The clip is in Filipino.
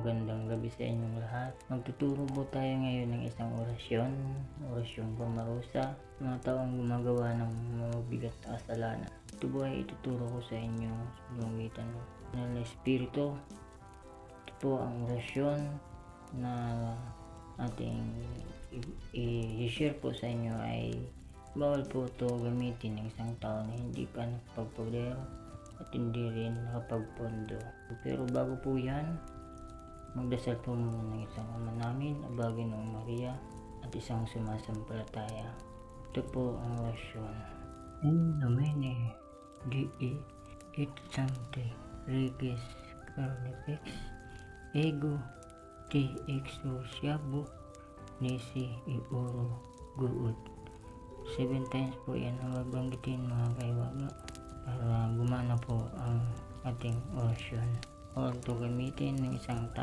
Magandang gabi sa inyong lahat. Magtuturo po tayo ngayon ng isang orasyon, orasyong pamarusa, mga taong gumagawa ng mabigat na kasalanan. Ito po ay ituturo ko sa inyo sa pamamagitan ng Espiritu. Ito po ang orasyon na ating i-share po sa inyo ay bawal po ito gamitin ng isang tao na hindi pa nakapagpudero at hindi rin nakapagpondo. Pero bago po yan, magdasal po muna ng isang ama namin, Abagin ng Maria, at isang sumasampalataya. Ito po ang orasyon. In nomine Dei et Sancti Regis Carnifex Ego Te Exorciabo Nisi Ioro Guud Seven times po yan ang magbanggitin mga kaiwaga para gumana po ang ating orasyon. O gamitin ng isang tao